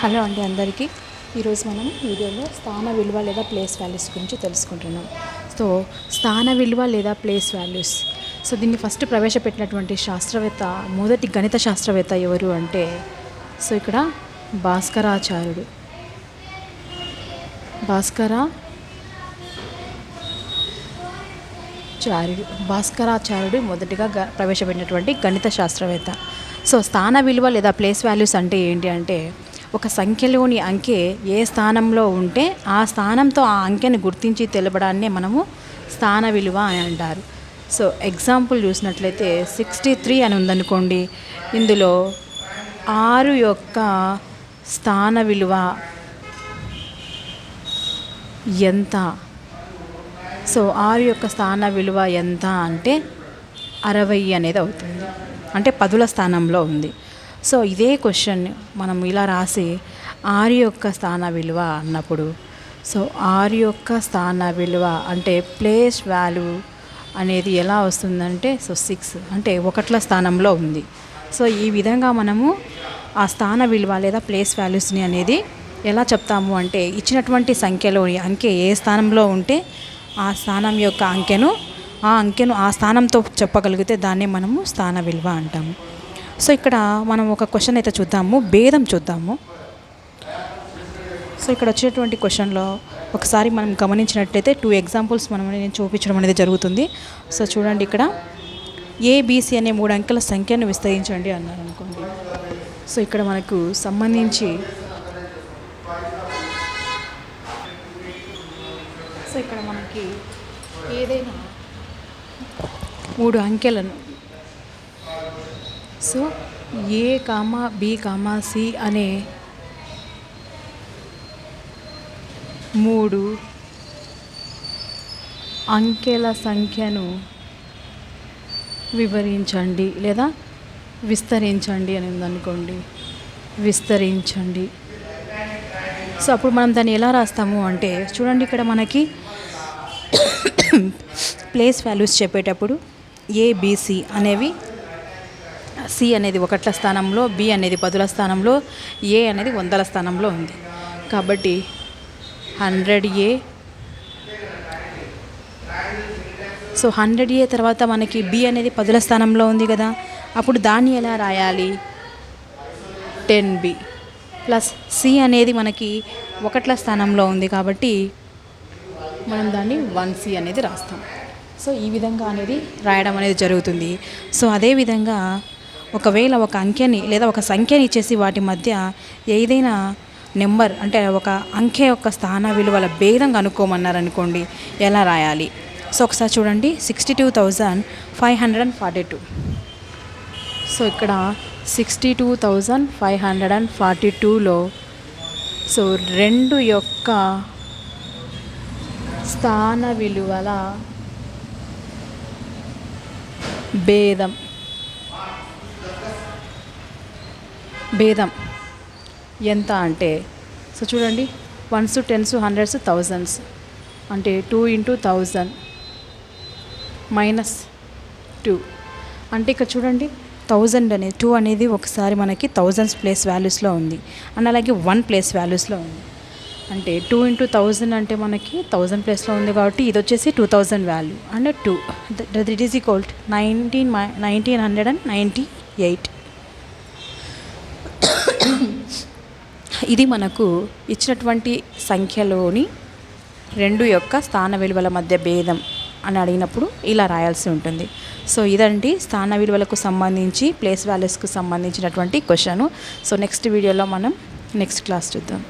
Hello అండి అందరికీ. ఈరోజు మనం వీడియోలో స్థాన విలువ లేదా ప్లేస్ వాల్యూస్ గురించి తెలుసుకుంటున్నాం. సో స్థాన విలువ లేదా ప్లేస్ వాల్యూస్. సో దీన్ని ఫస్ట్ ప్రవేశపెట్టినటువంటి శాస్త్రవేత్త మొదటి గణిత శాస్త్రవేత్త ఎవరు అంటే సో ఇక్కడ భాస్కరాచార్యుడు. భాస్కర చార్యుడు భాస్కరాచార్యుడు మొదటిగా గ ప్రవేశపెట్టినటువంటి గణిత శాస్త్రవేత్త. సో స్థాన విలువ లేదా ప్లేస్ వాల్యూస్ అంటే ఏంటి అంటే ఒక సంఖ్యలోని అంకె ఏ స్థానంలో ఉంటే ఆ స్థానంతో ఆ అంకెను గుర్తించి తెలపడాన్నే మనము స్థాన విలువ అని అంటారు. సో ఎగ్జాంపుల్ చూసినట్లయితే సిక్స్టీ త్రీ అని ఉందనుకోండి. ఇందులో ఆరు యొక్క స్థాన విలువ ఎంత? సో ఆరు యొక్క స్థాన విలువ ఎంత అంటే అరవై అనేది అవుతుంది. అంటే పదుల స్థానంలో ఉంది. సో ఇదే క్వశ్చన్ మనం ఇలా రాసి ఆరు యొక్క స్థాన విలువ అన్నప్పుడు. సో ఆరు యొక్క స్థాన విలువ అంటే ప్లేస్ వాల్యూ అనేది ఎలా వస్తుందంటే సో సిక్స్ అంటే ఒకట్ల స్థానంలో ఉంది. సో ఈ విధంగా మనము ఆ స్థాన విలువ లేదా ప్లేస్ వాల్యూస్ని అనేది ఎలా చెప్తాము అంటే ఇచ్చినటువంటి సంఖ్యలో అంకె ఏ స్థానంలో ఉంటే ఆ స్థానం యొక్క అంకెను ఆ అంకెను ఆ స్థానంతో చెప్పగలిగితే దాన్ని మనము స్థాన విలువ అంటాము. సో ఇక్కడ మనం ఒక క్వశ్చన్ అయితే చూద్దాము. భేదం చూద్దాము. సో ఇక్కడ వచ్చేటువంటి క్వశ్చన్లో ఒకసారి మనం గమనించినట్టయితే టూ ఎగ్జాంపుల్స్ మనం నేను చూపించడం అనేది జరుగుతుంది. సో చూడండి ఇక్కడ. ఏబీసీ అనే మూడు అంకెల సంఖ్యను విస్తరించండి అన్నారు అనుకోండి. సో ఇక్కడ మనకు సంబంధించి సో ఇక్కడ మనకి ఏదైనా మూడు అంకెలను so A comma B comma C అనే మూడు అంకెల సంఖ్యను వివరించండి లేదా విస్తరించండి అని ఉందనుకోండి. విస్తరించండి. సో అప్పుడు మనం దాన్ని ఎలా రాస్తాము అంటే చూడండి ఇక్కడ మనకి ప్లేస్ వాల్యూస్ చెప్పేటప్పుడు ఏబిసి అనేవి సి అనేది ఒకట్ల స్థానంలో బి అనేది పదుల స్థానంలో ఏ అనేది వందల స్థానంలో ఉంది. కాబట్టి hundred A. So hundred A తర్వాత మనకి బి అనేది పదుల స్థానంలో ఉంది కదా. అప్పుడు దాన్ని ఎలా రాయాలి? Ten B. ప్లస్ సి అనేది మనకి ఒకట్ల స్థానంలో ఉంది కాబట్టి మనం దాన్ని వన్ సి అనేది రాస్తాం. సో ఈ విధంగా అనేది రాయడం అనేది జరుగుతుంది. సో అదేవిధంగా ఒకవేళ ఒక అంకెని లేదా ఒక సంఖ్యని ఇచ్చేసి వాటి మధ్య ఏదైనా నెంబర్ అంటే ఒక అంకె యొక్క స్థాన విలువల భేదం కనుక్కోమన్నారు అనుకోండి ఎలా రాయాలి? సో ఒకసారి చూడండి. Sixty two thousand five hundred and forty two so ఇక్కడ sixty two thousand five hundred and forty టూలో సో రెండు యొక్క స్థాన విలువల భేదం భేదం. ఎంత అంటే సో చూడండి వన్స్ టెన్స్ హండ్రెడ్స్ థౌజండ్స్ అంటే two into thousand minus two అంటే ఇక్కడ చూడండి థౌజండ్ అనేది టూ అనేది ఒకసారి మనకి థౌజండ్స్ ప్లేస్ వాల్యూస్లో ఉంది. అండ్ అలాగే వన్ ప్లేస్ వాల్యూస్లో ఉంది. అంటే టూ ఇంటూ థౌజండ్ అంటే మనకి థౌజండ్ ప్లేస్లో ఉంది కాబట్టి ఇది వచ్చేసి two thousand value and two that is equal nineteen nineteen hundred and ninety eight ఇది మనకు ఇచ్చినటువంటి సంఖ్యలోని రెండు యొక్క స్థాన విలువల మధ్య భేదం అని అడిగినప్పుడు ఇలా రాయాల్సి ఉంటుంది. సో ఇదండి స్థాన విలువలకు సంబంధించి ప్లేస్ వాల్యూస్కు సంబంధించినటువంటి క్వశ్చను సో నెక్స్ట్ వీడియోలో మనం నెక్స్ట్ క్లాస్ చూద్దాం.